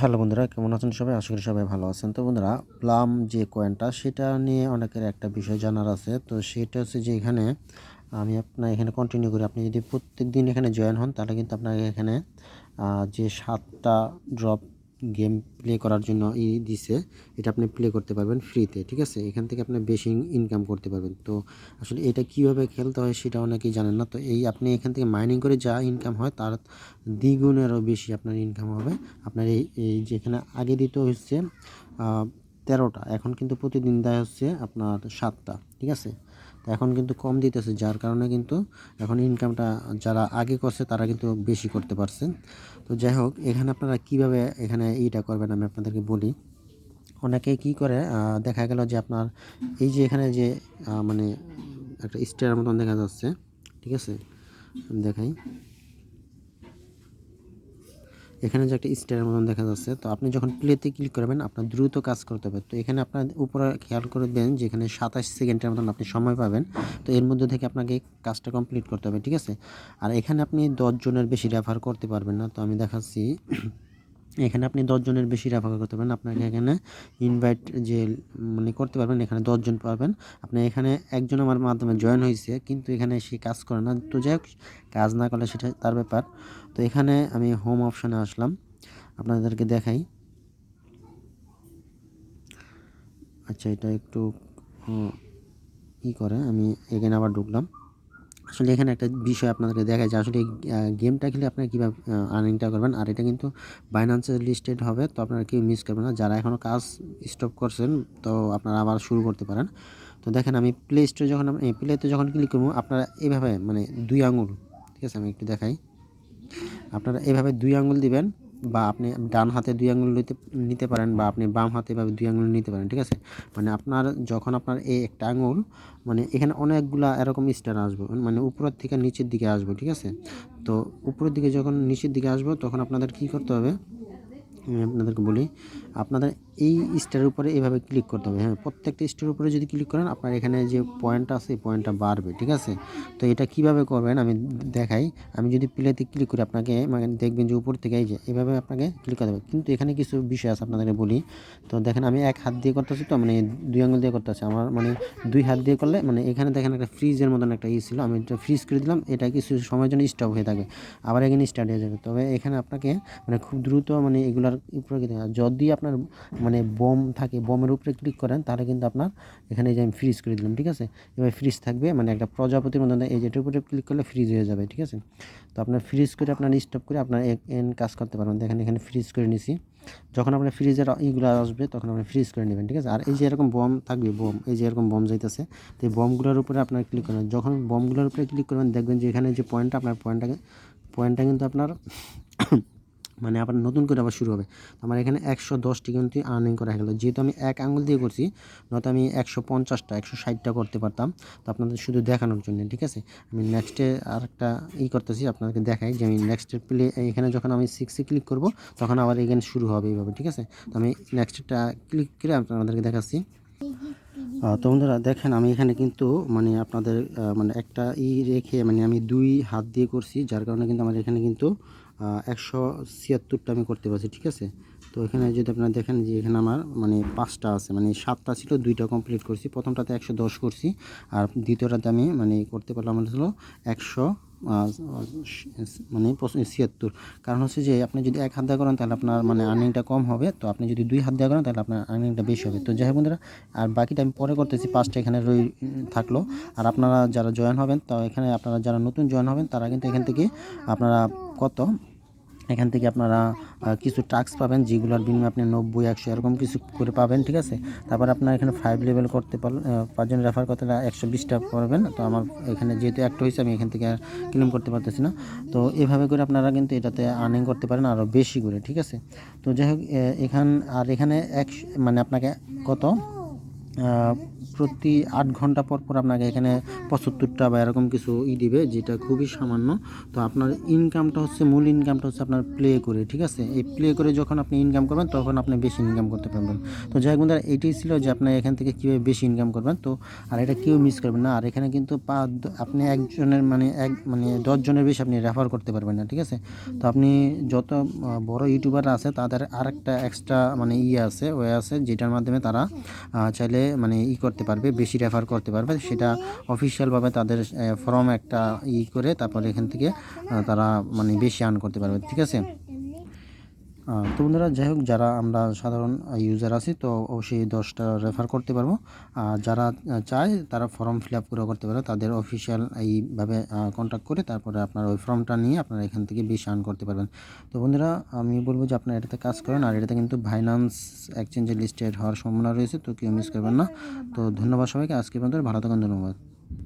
Hello বন্ধুরা, কেমন আছেন সবাই? আশা করি সবাই ভালো আছেন। তো বন্ধুরা, প্লাম যে কয়েনটা সেটা নিয়ে অনেকের একটা বিষয় জানার আছে। তো সেটা হচ্ছে যে এখানে আমি আপনার এখানে কন্টিনিউ করি। আপনি যদি প্রত্যেক দিন এখানে জয়েন হন, তাহলে কিন্তু আপনাকে এখানে যে সাতটা ড্রপ গেম প্লে করার জন্য ই দিছে, এটা আপনি প্লে করতে পারবেন ফ্রিতে ঠিক আছে? এখান থেকে আপনি বেশি ইনকাম করতে পারবেন। তো আসলে এটা কীভাবে খেলতে হয় সেটা অনেকেই জানেন না। তো এই আপনি এখান থেকে মাইনিং করে যা ইনকাম হয়, তার দ্বিগুণেরও বেশি আপনার ইনকাম হবে। আপনার এই এই যেখানে আগে দিত হচ্ছে তেরোটা, এখন কিন্তু প্রতিদিন দেয় হচ্ছে আপনার সাতটা, ঠিক আছে? এখন কিন্তু কম দিতেছে, যার কারণে কিন্তু এখন ইনকামটা যারা আগে করছে তারা কিন্তু বেশি করতে পারছে। তো যাই হোক, এখানে আপনারা কীভাবে এখানে ইটা করবেন আমি আপনাদেরকে বলি। অনেকে কি করে দেখা গেল যে আপনার এই যে এখানে যে মানে একটা স্টার মতন দেখা যাচ্ছে, ঠিক আছে? দেখাই। এখানে যে একটা স্টারের মতন দেখা যাচ্ছে, তো আপনি যখন প্লেতে ক্লিক করবেন, আপনার দ্রুত কাজ করতে হবে। তো এখানে আপনার উপরে খেয়াল করে দেন যেখানে সাতাশ সেকেন্ডের মতন আপনি সময় পাবেন, তো এর মধ্যে থেকে আপনাকে কাজটা কমপ্লিট করতে হবে, ঠিক আছে? আর এখানে আপনি দশজনের বেশি রেফার করতে পারবেন না, তো আমি দেখাচ্ছি। এখানে আপনি দশজনের বেশি রেফার করতে পারবেন। আপনাকে এখানে ইনভাইট যে মানে করতে পারবেন, এখানে দশজন পারবেন আপনি এখানে একজন আমার মাধ্যমে জয়েন হয়েছে কিন্তু এখানে সে কাজ করে না। তো যাই কাজ না করলে সেটা তার ব্যাপার। তো এখানে আমি হোম অপশানে আসলাম। আপনাদেরকে দেখাই। আচ্ছা এটা একটু ই করে। আমি এখানে আবার ঢুকলাম। আসলে এখানে একটা বিষয় আপনাদেরকে দেখায় যে আসলে গেমটা খেলে আপনারা কীভাবে আর্নিংটা করবেন। আর এটা কিন্তু বাইন্যান্সে লিস্টেড হবে, তো আপনারা কেউ মিস করবেন না। যারা এখনও কাজ স্টপ করছেন, তো আপনারা আবার শুরু করতে পারেন। তো দেখেন আমি প্লে স্টোরে যখন প্লেতে যখন ক্লিক করব, আপনারা এভাবে মানে দুই আঙুল ঠিক আছে, আমি একটু দেখাই। আপনারা এভাবে দুই আঙুল দিবেন বা আপনি ডান হাতে দুই আঙুল নিতে নিতে পারেন বা আপনি বাম হাতে এভাবে দুই আঙুল নিতে পারেন, ঠিক আছে? মানে আপনার, যখন আপনার এই একটা আঙুল মানে এখানে অনেকগুলা এরকম স্টার আসবে মানে উপরের থেকে নিচের দিকে আসবে, ঠিক আছে? তো উপরের দিকে যখন নিচের দিকে আসব, তখন আপনাদের কি করতে হবে? আপনাদেরকে বলি, আপনাদের এই স্টারের উপরে এভাবে ক্লিক করতে হবে। হ্যাঁ প্রত্যেকটা স্টারের উপরে যদি ক্লিক করেন, আপনার এখানে যে পয়েন্টটা আছে, এই পয়েন্টটা বাড়বে, ঠিক আছে? তো এটা কীভাবে করবেন আমি দেখাই। আমি যদি প্লেতে ক্লিক করি, আপনাকে মানে দেখবেন যে উপর থেকে এই যে, এভাবে আপনাকে ক্লিক করতে হবে। কিন্তু এখানে কিছু বিষয় আছে আপনাদেরকে বলি। তো দেখেন, আমি এক হাত দিয়ে করতেছি তো মানে দুই আঙুল দিয়ে করতেছি। আমার মানে দুই হাত দিয়ে করলে মানে এখানে দেখেন একটা ফ্রিজের মতন একটা ই ছিল। আমি এটা ফ্রিজ করে দিলাম, এটা কিছু সময়ের জন্য স্টপ হয়ে থাকে আবার এখানে স্টার্ট হয়ে যাবে। তবে এখানে আপনাকে মানে খুব দ্রুত মানে এগুলার উপরে যদি আপনার মানে বোম থাকে, বোমের উপরে ক্লিক করেন, তাহলে কিন্তু আপনার এখানে যে আমি ফ্রিজ করে দিলাম, ঠিক আছে? এবার ফ্রিজ থাকবে মানে একটা প্রজাপতির মতন এই যেটার উপরে ক্লিক করলে ফ্রিজ হয়ে যাবে, ঠিক আছে? তো আপনার ফ্রিজ করে আপনার স্টপ করে আপনার এন কাজ করতে পারবেন। দেখেন, এখানে ফ্রিজ করে নিছি। যখন আপনার ফ্রিজের ইগুলো আসবে, তখন আপনি ফ্রিজ করে নেবেন, ঠিক আছে? আর এই যে এরকম বম থাকবে, বম, এই যে এরকম বম যাইতেছে, তো এই বমগুলোর উপরে আপনার ক্লিক করবেন। যখন বমগুলোর উপরে ক্লিক করবেন, দেখবেন যে এখানে যে পয়েন্টটা আপনার পয়েন্টটাকে পয়েন্টটা কিন্তু আপনার মানে আবার নতুন করে আবার শুরু হবে। আমার এখানে একশো দশটি কিন্তু আর্নিং করা গেলো। যেহেতু আমি এক আঙুল দিয়ে করছি, নয়তো আমি একশো পঞ্চাশটা, একশো ষাটটা করতে পারতাম। তো আপনাদের শুধু দেখানোর জন্য, ঠিক আছে? আমি নেক্সটে আর একটা ই করতেছি, আপনাদেরকে দেখাই যে আমি নেক্সটের প্লে এখানে যখন আমি সিক্সে ক্লিক করব, তখন আবার এখানে শুরু হবে এইভাবে, ঠিক আছে? তো আমি নেক্সটটা ক্লিক করে আপনাদেরকে দেখাচ্ছি। তো বন্ধুরা, দেখেন আমি এখানে কিন্তু মানে আপনাদের মানে একটা ই রেখে মানে আমি দুই হাত দিয়ে করছি, যার কারণে কিন্তু আমার এখানে কিন্তু একশো ছিয়াত্তরটা আমি করতে পারছি, ঠিক আছে? তো এখানে যদি আপনারা দেখেন যে এখানে আমার মানে পাঁচটা আছে মানে সাতটা ছিল, দুইটা কমপ্লিট করছি। প্রথমটাতে একশো দশ করছি, আর দ্বিতীয়টাতে আমি মানে করতে পারলাম হলো একশো মানে ছিয়াত্তর। কারণ হচ্ছে যে আপনি যদি এক হাত দিয়ে করেন, তাহলে আপনার মানে আর্নিংটা কম হবে। তো আপনি যদি দুই হাত দিয়ে করেন, তাহলে আপনার আর্নিংটা বেশি হবে। তো যাই হোক বন্ধুরা, আর বাকিটা আমি পরে করতেছি, পাঁচটা এখানে রই থাকল। আর আপনারা যারা জয়েন হবেন, তো এখানে আপনারা যারা নতুন জয়েন হবেন, তারা কিন্তু এখান থেকে আপনারা কত? এখান থেকে আপনারা কিছু টাস্ক পাবেন, যেগুলোর বিনিময়ে আপনি নব্বই, একশো এরকম কিছু করে পাবেন, ঠিক আছে? তারপর আপনার এখানে ফাইভ লেভেল করতে পারলেন পাঁচজন রেফার করতে একশো বিশটা পারবেন তো আমার এখানে যেহেতু একটা হয়েছে, আমি এখান থেকে ক্লেম করতে পারতেছি না। তো এভাবে করে আপনারা কিন্তু এটাতে আর্নিং করতে পারেন আরও বেশি করে, ঠিক আছে? তো যাই হোক এখান, আর এখানে এক মানে আপনাকে কত? প্রতি আট ঘণ্টা পর পর আপনাকে এখানে পঁচাত্তরটা বা এরকম কিছু ই দিবে, যেটা খুবই সামান্য। তো আপনার ইনকামটা হচ্ছে, মূল ইনকামটা হচ্ছে আপনার প্লে করে, ঠিক আছে? এই প্লে করে যখন আপনি ইনকাম করবেন, তখন আপনি বেশি ইনকাম করতে পারবেন। তো যাই বন্ধুরা, এটাই ছিল যে আপনি এখান থেকে কীভাবে বেশি ইনকাম করবেন। তো আর এটা কেউ মিস করবেন না। আর এখানে কিন্তু পা- আপনি একজনের মানে এক মানে দশজনের বেশি আপনি রেফার করতে পারবেন না, ঠিক আছে? তো আপনি যত বড় ইউটিউবার আছে, তাদের আরেকটা এক্সট্রা মানে ইয়ে আছে, ওয়ে আছে, যেটার মাধ্যমে তারা চাইলে মানে ই করতে পারবে, বেশি রেফার করতে পারবে। সেটা অফিসিয়ালভাবে তাদের ফর্ম একটা ই করে তারপরে এখান থেকে তারা মানে বেশি আর্ন করতে পারবে, ঠিক আছে? তো বন্ধুরা, যাই হোক, যারা আমরা সাধারণ ইউজার আছি, তো অবশ্যই দশটা রেফার করতে পারব। আর যারা চায়, তারা ফর্ম ফিল আপ করে করতে পারে। তাদের অফিসিয়াল এইভাবে কন্ট্যাক্ট করে তারপরে আপনার ওই ফর্মটা নিয়ে আপনারা এখান থেকে বেশি আর্ন করতে পারবেন। তো বন্ধুরা, আমি বলব যে আপনারা এটাতে কাজ করেন, আর এটাতে কিন্তু ফাইন্যান্স এক্সচেঞ্জের লিস্টেড হওয়ার সম্ভাবনা রয়েছে, তো কেউ মিস করবেন না। তো ধন্যবাদ সবাইকে। আজকে পর্যন্ত ভালো থাকুন, ধন্যবাদ।